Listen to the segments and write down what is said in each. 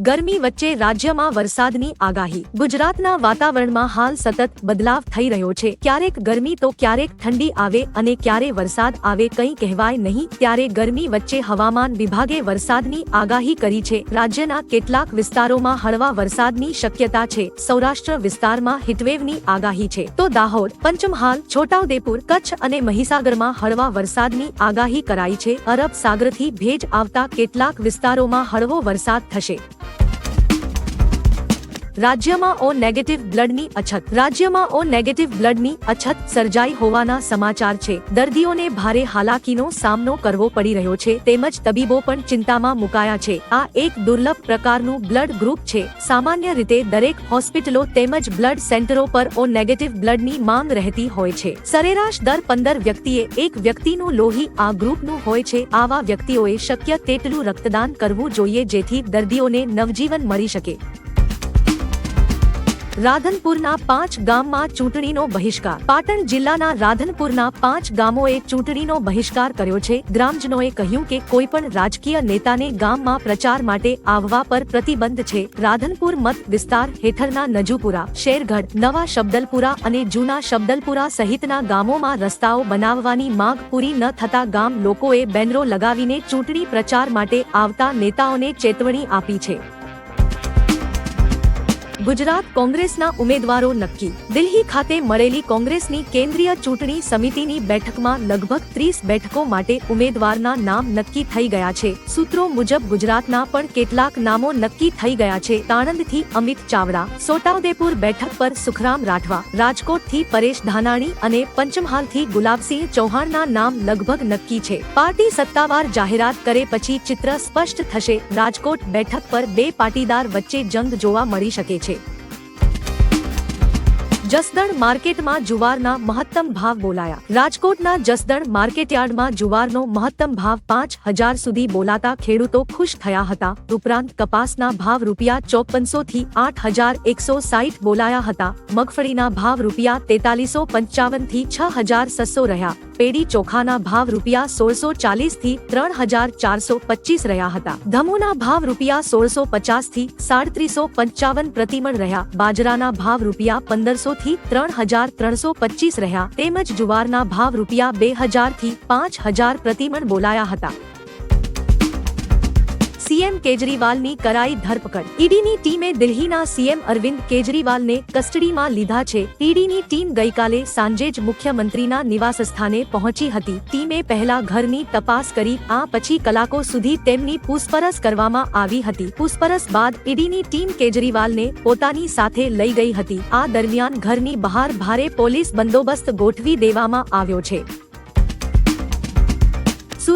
ગરમી વચ્ચે રાજ્યમાં વરસાદની આગાહી. ગુજરાતના વાતાવરણમાં હાલ સતત બદલાવ થઈ રહ્યો છે. ક્યારેક ગરમી તો ક્યારેક ઠંડી આવે અને ક્યારે વરસાદ આવે કંઈ કહેવાય નહીં. ત્યારે ગરમી વચ્ચે હવામાન વિભાગે વરસાદની આગાહી કરી છે. રાજ્યના કેટલાક વિસ્તારોમાં હળવા વરસાદની શક્યતા છે. સૌરાષ્ટ્ર વિસ્તારમાં હીટવેવની આગાહી છે. તો દાહોદ, પંચમહાલ, છોટાઉદેપુર, કચ્છ અને મહીસાગરમાં હળવા વરસાદની આગાહી કરાઈ છે. અરબ સાગરથી ભેજ આવતા કેટલાક વિસ્તારોમાં હળવો વરસાદ થશે. રાજ્યમાં ઓ નેગેટિવ બ્લડની અછત. રાજ્યમાં ઓ નેગેટિવ બ્લડની અછત સર્જાઈ હોવાના સમાચાર છે. દર્દીઓને ભારે હાલાકીનો સામનો કરવો પડી રહ્યો છે. તેમજ તબીબો પણ ચિંતામાં મુકાયા છે. આ એક દુર્લભ પ્રકારનું બ્લડ ગ્રુપ છે. સામાન્ય રીતે દરેક હોસ્પિટલો તેમજ બ્લડ સેન્ટરો પર ઓ નેગેટિવ બ્લડની માંગ રહેતી હોય છે. સરેરાશ દર પંદર વ્યક્તિએ એક વ્યક્તિનું લોહી આ ગ્રુપનું હોય છે. આવા વ્યક્તિઓએ શક્ય તેટલું રક્તદાન કરવું જોઈએ જેથી દર્દીઓને નવજીવન મળી શકે. રાધનપુરના પાંચ ગામમાં ચૂંટણીનો બહિષ્કાર. પાટણ જિલ્લાના રાધનપુરના પાંચ ગામોએ ચૂંટણીનો બહિષ્કાર કર્યો છે. ગ્રામજનોએ કહ્યું કે કોઈ પણ રાજકીય નેતાને ગામમાં પ્રચાર માટે આવવા પર પ્રતિબંધ છે. રાધનપુર મત વિસ્તાર હેઠળના નજુપુરા, શેરગઢ, નવા શબ્દલપુરા અને જૂના શબ્દલપુરા સહિતના ગામોમાં રસ્તાઓ બનાવવાની માંગ પૂરી ન થતા ગામ લોકોએ બેનરો લગાવીને ચૂંટણી પ્રચાર માટે આવતા નેતાઓને ચેતવણી આપી છે. ગુજરાત કોંગ્રેસના ઉમેદવારો નક્કી. દિલ્હી ખાતે મળેલી કોંગ્રેસની કેન્દ્રીય ચૂંટણી સમિતિની બેઠકમાં લગભગ ત્રીસ બેઠકો માટે ઉમેદવારના નામ નક્કી થઈ ગયા છે. સૂત્રો મુજબ ગુજરાતના પણ કેટલાક નામો નક્કી થઈ ગયા છે. તાણંદથી અમિત ચાવડા, સોટાઉદેપુર બેઠક પર સુખરામ રાઠવા, રાજકોટથી પરેશ ધાનાણી અને પંચમહાલથી ગુલાબસિંહ ચૌહાણના નામ લગભગ નક્કી છે. પાર્ટી સત્તાવાર જાહેરાત કરે પછી ચિત્ર સ્પષ્ટ થશે. રાજકોટ બેઠક પર બે પાટીદાર વચ્ચે જંગ જોવા મળી શકે છે. જસદણ માર્કેટમાં જુવારના મહત્તમ ભાવ બોલાયા. રાજકોટના જસદણ માર્કેટયાર્ડમાં જુવારનો મહત્તમ ભાવ પાંચ હજાર સુધી બોલાતા ખેડૂતો ખુશ થયા હતા. ઉપરાંત કપાસના ભાવ રૂપિયા ચોપનસો થી આઠ હજાર એકસો સાઠ બોલાયા હતા. મગફળીના ભાવ રૂપિયા તેતાલીસો પંચાવનથી છ હજાર સસો રહ્યા. પેડી ચોખાના ભાવ રૂપિયા સોળસો ચાલીસથી ત્રણ હજાર ચારસો પચીસ રહ્યા હતા. ધમુના ભાવ રૂપિયા સોળસો પચાસથી સાડત્રીસો પંચાવન પ્રતિમણ રહ્યા. બાજરાના ભાવ રૂપિયા પંદરસો થી ત્રણ હજાર ત્રણસો પચીસ રહ્યા. તેમજ જુવારના ભાવ રૂપિયા બે હજારથી પાંચ હજાર પ્રતિમણ બોલાયા હતા. સીએમ કેજરીવાલની કરાઈ ધરપકડ. ઈડીની ટીમે દિલ્હીના સીએમ અરવિંદ કેજરીવાલને કસ્ટડીમાં લીધા છે. ઈડીની ટીમ ગઈકાલે સાંજે જ મુખ્યમંત્રીના નિવાસસ્થાને પહોંચી હતી. ટીમે પહેલા ઘરની તપાસ કરી, આ પછી કલાકો સુધી તેમની પૂછપરછ કરવામાં આવી હતી. પૂછપરછ બાદ ઈડીની ટીમ કેજરીવાલને પોતાની સાથે લઈ ગઈ હતી. આ દરમિયાન ઘરની બહાર ભારે પોલીસ બંદોબસ્ત ગોઠવી દેવામાં આવ્યો છે.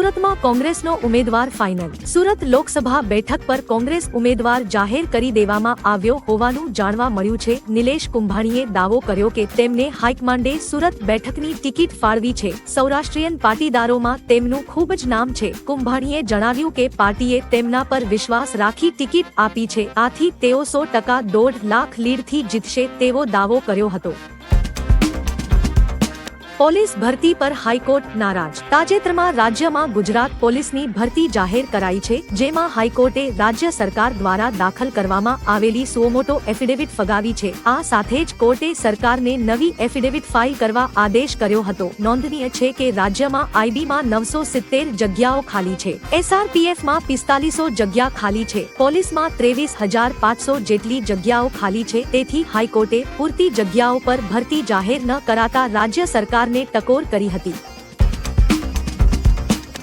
સુરતમાં કોંગ્રેસનો ઉમેદવાર ફાઇનલ સુરત લોકસભા બેઠક પર કોંગ્રેસ ઉમેદવાર જાહેર કરી દેવામાં આવ્યો હોવાનું જાણવા મળ્યું છે. નિલેશ કુંભાણીએ દાવો કર્યો કે તેમને હાઈકમાન્ડે સુરત બેઠકની ટિકિટ ફાળવી છે. સૌરાષ્ટ્રીયન પાટીદારોમાં તેમનું ખૂબ જ નામ છે. કુંભાણીએ જણાવ્યું કે પાર્ટીએ તેમના પર વિશ્વાસ રાખી ટિકિટ આપી છે. આથી તેઓ સો ટકા દોઢ લાખ લીડથી જીતશે તેવો દાવો કર્યો હતો. પોલીસ ભરતી પર હાઈકોર્ટ નારાજ. તાજેતરમાં રાજ્યમાં ગુજરાત પોલીસની ભરતી જાહેર કરાઈ છે, જેમાં હાઈકોર્ટે રાજ્ય સરકાર દ્વારા દાખલ કરવામાં આવેલી સુઓમોટો એફિડેવિટ ફગાવી છે. આ સાથે જ કોર્ટે સરકારને નવી એફિડેવિટ ફાઇલ કરવા આદેશ કર્યો હતો. નોંધનીય છે કે રાજ્યમાં આઈબીમાં નવસો સિત્તેર જગ્યાઓ ખાલી છે. એસઆરપીએફમાં પિસ્તાલીસો જગ્યા ખાલી છે. પોલીસમાં ત્રેવીસ હજાર પાંચસો જેટલી જગ્યાઓ ખાલી છે. તેથી હાઈકોર્ટે પૂરતી જગ્યાઓ પર ભરતી જાહેર ન કરાતા રાજ્ય સરકાર ને ટકોર કરી હતી.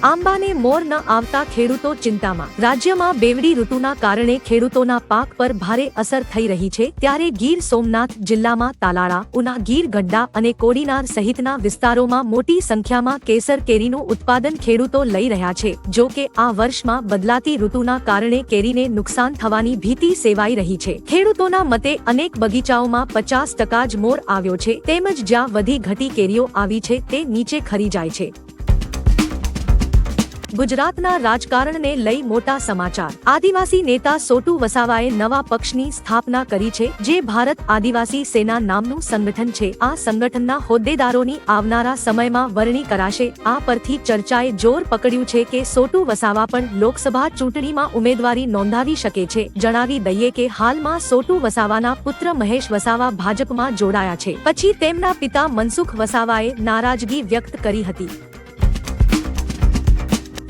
આંબાને મોર ન આવતા ખેડૂતો ચિંતામાં. રાજ્યમાં બેવડી ઋતુના કારણે ખેડૂતોના પાક પર ભારે અસર થઈ રહી છે. ત્યારે ગીર સોમનાથ જિલ્લામાં તાલાળા, ઉના, ગીર ગઢડા અને કોડીનાર સહિતના વિસ્તારોમાં મોટી સંખ્યામાં કેસર કેરીનું ઉત્પાદન ખેડૂતો લઈ રહ્યા છે. જો કે આ વર્ષમાં બદલાતી ઋતુના કારણે કેરીને નુકસાન થવાની ભીતિ સેવાઈ રહી છે. ખેડૂતોના મતે અનેક બગીચાઓમાં પચાસ ટકા જ મોર આવ્યો છે. તેમજ જ્યાં વધી ઘટી કેરીઓ આવી છે, તે નીચે ખરી જાય છે. ગુજરાતના રાજકારણને લઈ મોટા સમાચાર. આદિવાસી નેતા સોટુ વસાવાએ નવા પક્ષની સ્થાપના કરી છે, જે ભારત આદિવાસી સેના નામનું સંગઠન છે. આ સંગઠનના હોદ્દેદારોની આવનારા સમયમાં વરણી કરાશે. આ પરથી ચર્ચાએ જોર પકડ્યું છે કે સોટુ વસાવા પણ લોકસભા ચૂંટણીમાં ઉમેદવારી નોંધાવી શકે છે. જણાવી દઈએ કે હાલમાં સોટુ વસાવાના પુત્ર મહેશ વસાવા ભાજપમાં જોડાયા છે. પછી તેમના પિતા મનસુખ વસાવાએ નારાજગી વ્યક્ત કરી હતી.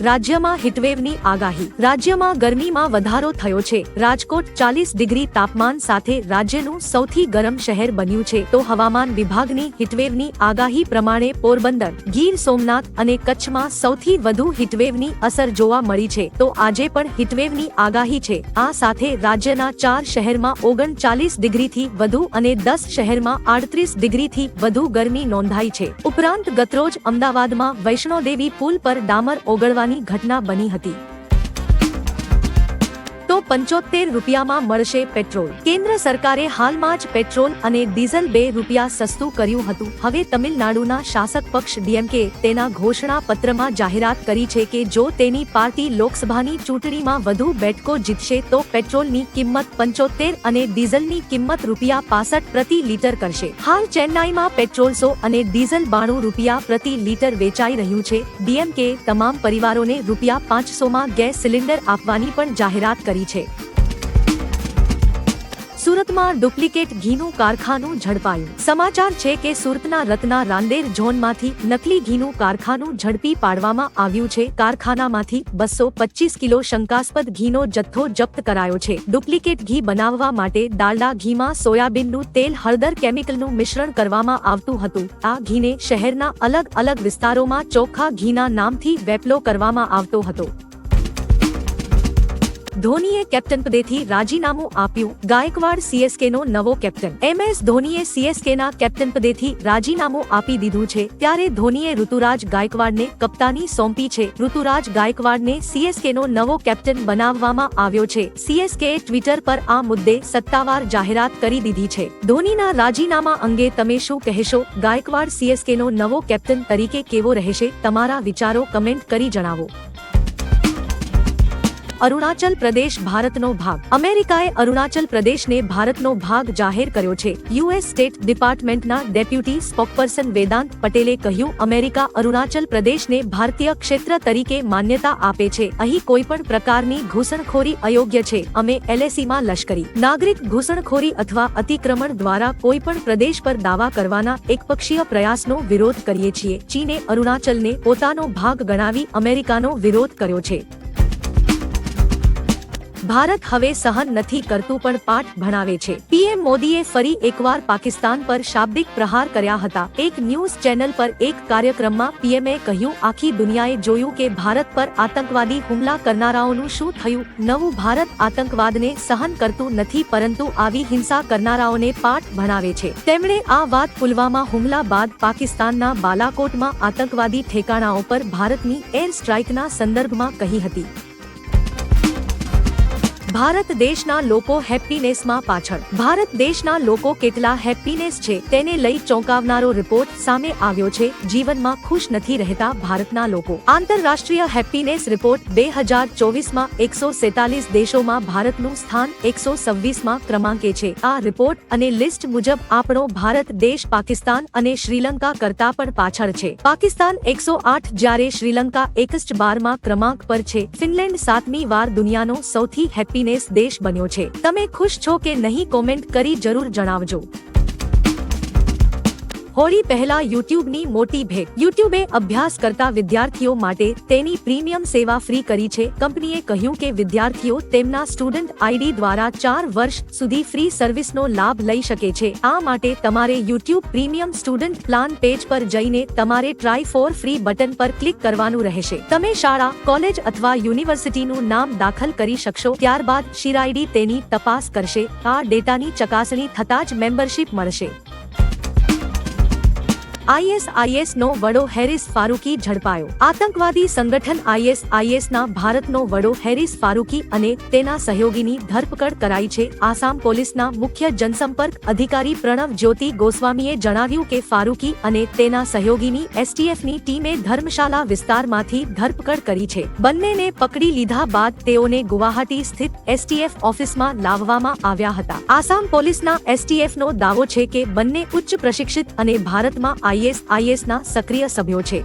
રાજ્યમાં હીટવેવની આગાહી. રાજ્યમાં ગરમીમાં વધારો થયો છે. રાજકોટ ચાલીસ ડિગ્રી તાપમાન સાથે રાજ્યનું સૌથી ગરમ શહેર બન્યું છે. તો હવામાન વિભાગની હીટવેવની આગાહી પ્રમાણે પોરબંદર, ગીર સોમનાથ અને કચ્છમાં સૌથી વધુ હીટવેવની અસર જોવા મળી છે. તો આજે પણ હીટવેવની આગાહી છે. આ સાથે રાજ્યના ચાર શહેરમાં ઓગણચાલીસ ડિગ્રીથી વધુ અને દસ શહેરમાં આડત્રીસ ડિગ્રીથી વધુ ગરમી નોંધાઈ છે. ઉપરાંત ગતરોજ અમદાવાદમાં વૈષ્ણોદેવી પુલ પર ડામર ઓગળવાની ઘટના બની હતી. પંચોતેર રૂપિયામાં મળશે પેટ્રોલ. કેન્દ્ર સરકારે હાલમાં જ પેટ્રોલ અને ડીઝલ બે રૂપિયા સસ્તું કર્યું હતું. હવે તમિલનાડુના શાસક પક્ષ ડીએમકે તેના ઘોષણા પત્રમાં જાહેરાત કરી છે કે જો તેની પાર્ટી લોકસભાની ચૂંટણીમાં વધુ બેઠકો જીતશે તો પેટ્રોલની કિંમત પંચોતેર અને ડીઝલની કિંમત રૂપિયા પાસઠ પ્રતિ લીટર કરશે. હાલ ચેન્નાઈમાં પેટ્રોલ સો અને ડીઝલ બાણું રૂપિયા પ્રતિ લીટર વેચાઈ રહ્યું છે. ડીએમકે તમામ પરિવારોને રૂપિયા પાંચસોમાં ગેસ સિલિન્ડર આપવાની પણ જાહેરાત કરી છે. સુરતમાં ડુપ્લિકેટ ઘીનું કારખાનું ઝડપાયું. સમાચાર છે કે સુરતના રત્ના રાંદેર ઝોનમાંથી નકલી ઘીનું કારખાનું ઝડપી પાડવામાં આવ્યું છે. કારખાનામાંથી બસો પચીસ કિલો શંકાસ્પદ ઘીનો જથ્થો જપ્ત કરાયો છે. ડુપ્લિકેટ ઘી બનાવવા માટે ડાલડા ઘીમાં સોયાબીનનું તેલ હળદર કેમિકલનું મિશ્રણ કરવામાં આવતું હતું. આ ઘીને શહેરના અલગ અલગ વિસ્તારોમાં ચોખ્ખા ઘીના નામથી વેપલો કરવામાં આવતો હતો. ધોનીએ કેપ્ટન પદેથી રાજીનામું આપ્યું. ગાયકવાડ સીએસકે નો નવો કેપ્ટન. એમ એસ ધોનીએ સીએસકે ના કેપ્ટન પદેથી રાજીનામું આપી દીધું છે. ત્યારે ધોનીએ ઋતુરાજ ગાયકવાડને કપ્તાની સોંપી છે. ઋતુરાજ ગાયકવાડને સીએસકે નો નવો કેપ્ટન બનાવવામાં આવ્યો છે. સીએસકે ટ્વિટર પર આ મુદ્દે સત્તાવાર જાહેરાત કરી દીધી છે. ધોનીના રાજીનામા અંગે તમે શું કહેશો? ગાયકવાડ સીએસકે નો નવો કેપ્ટન તરીકે કેવો રહેશે? તમારા વિચારો કમેન્ટ કરી જણાવો. અરુણાચલ પ્રદેશ ભારતનો ભાગ. અમેરિકાએ અરુણાચલ પ્રદેશને ભારતનો ભાગ જાહેર કર્યો છે. યુએસ સ્ટેટ ડિપાર્ટમેન્ટના ડેપ્યુટી સ્પોકપર્સન વેદાંત પટેલે કહ્યું, અમેરિકા અરુણાચલ પ્રદેશને ભારતીય ક્ષેત્ર તરીકે માન્યતા આપે છે. અહીં કોઈ પણ પ્રકારની ઘૂસણખોરી અયોગ્ય છે. અમે એલએસીમાં લશ્કરી. નાગરિક ઘૂસણખોરી અથવા અતિક્રમણ દ્વારા કોઈ પણ પ્રદેશ પર દાવા કરવાના એકપક્ષીય પ્રયાસનો વિરોધ કરીએ છીએ. ચીને અરુણાચલને પોતાનો ભાગ ગણાવી અમેરિકાનો વિરોધ કર્યો છે. ભારત હવે સહન નથી કરતું પણ પાઠ ભણાવે છે. પીએમ મોદીએ ફરી એકવાર પાકિસ્તાન પર શાબ્દિક પ્રહાર કર્યા હતા. એક ન્યૂઝ ચેનલ પર એક કાર્યક્રમમાં પીએમએ કહ્યું, આખી દુનિયાએ જોયું કે ભારત પર આતંકવાદી હુમલા કરનારાઓનું શું થયું? નવું ભારત આતંકવાદને સહન કરતું નથી, પરંતુ આવી હિંસા કરનારાઓને પાઠ ભણાવે છે. તેમણે આ વાત પુલવામા હુમલા બાદ પાકિસ્તાનના બાલાકોટમાં આતંકવાદી ઠેકાણાઓ પર ભારતની એર સ્ટ્રાઇકના સંદર્ભમાં કહી હતી. ભારત દેશના લોકો હેપીનેસમાં પાછળ. ભારત દેશના લોકો કેટલા હેપીનેસ છે તેને લઈ ચોંકાવનારો રિપોર્ટ સામે આવ્યો છે. જીવનમાં ખુશ નથી રહેતા ભારતના લોકો. આંતરરાષ્ટ્રીય હેપીનેસ રિપોર્ટ બે હજાર ચોવીસમાં એકસો સેતાલીસ દેશોમાં ભારતનું સ્થાન એકસો સવ્વીસમાં ક્રમાંકે છે. આ રિપોર્ટ અને લિસ્ટ મુજબ આપણો ભારત દેશ પાકિસ્તાન અને શ્રીલંકા કરતા પણ પાછળ છે. પાકિસ્તાન એકસો આઠ જ્યારે શ્રીલંકા એકસ્ટ બારમાં ક્રમાંક પર છે. ફિનલેન્ડ સાતમી વાર દુનિયાનો સૌથી હેપીનેસ દેશ બન્યો છે. તમે ખુશ છો કે નહીં કોમેન્ટ કરી જરૂર જણાવજો. હોળી પહેલા યુટ્યુબની મોટી ભેટ. યુટ્યુબે અભ્યાસ કરતા વિદ્યાર્થીઓ માટે તેની પ્રીમિયમ સેવા ફ્રી કરી છે. કંપનીએ કહ્યું કે વિદ્યાર્થીઓ તેમના સ્ટુડન્ટ આઈડી દ્વારા ચાર વર્ષ સુધી ફ્રી સર્વિસનો લાભ લઈ શકે છે. આ માટે તમારે YouTube premium student plan page પર જઈને તમારે ટ્રાય ફોર ફ્રી બટન પર ક્લિક કરવાનું રહેશે. તમે શાળા, કોલેજ અથવા યુનિવર્સિટીનું નામ દાખલ કરી શકશો. ત્યારબાદ શિરાઈડી તેની તપાસ કરશે. આ ડેટાની ચકાસણી થતાં જ મેમ્બરશિપ મળશે. આઈએસઆઈએસ નો વડો હેરિસ ફારૂકી ઝડપાયો. આતંકવાદી સંગઠન આઈએસઆઈએસ ના ભારતનો વડો હેરિસ ફારૂકી અને તેના સહયોગીની ધરપકડ કરાઈ છે. આસામ પોલીસના મુખ્ય જનસંપર્ક અધિકારી પ્રણવ જ્યોતિ ગોસ્વામીએ જણાવ્યું કે ફારૂકી અને તેના સહયોગીની એસટીએફની ટીમે ધર્મશાલા વિસ્તારમાંથી ધરપકડ કરી છે. બંનેને પકડી લીધા બાદ તેઓને ગુવાહાટી સ્થિત એસટીએફ ઓફિસમાં લાવવામાં આવ્યા હતા. આસામ પોલીસના એસટીએફનો દાવો છે કે બંને ઉચ્ચ પ્રશિક્ષિત અને ભારતમાં આઈએસઆઈએસના સક્રિય સભ્યો છે.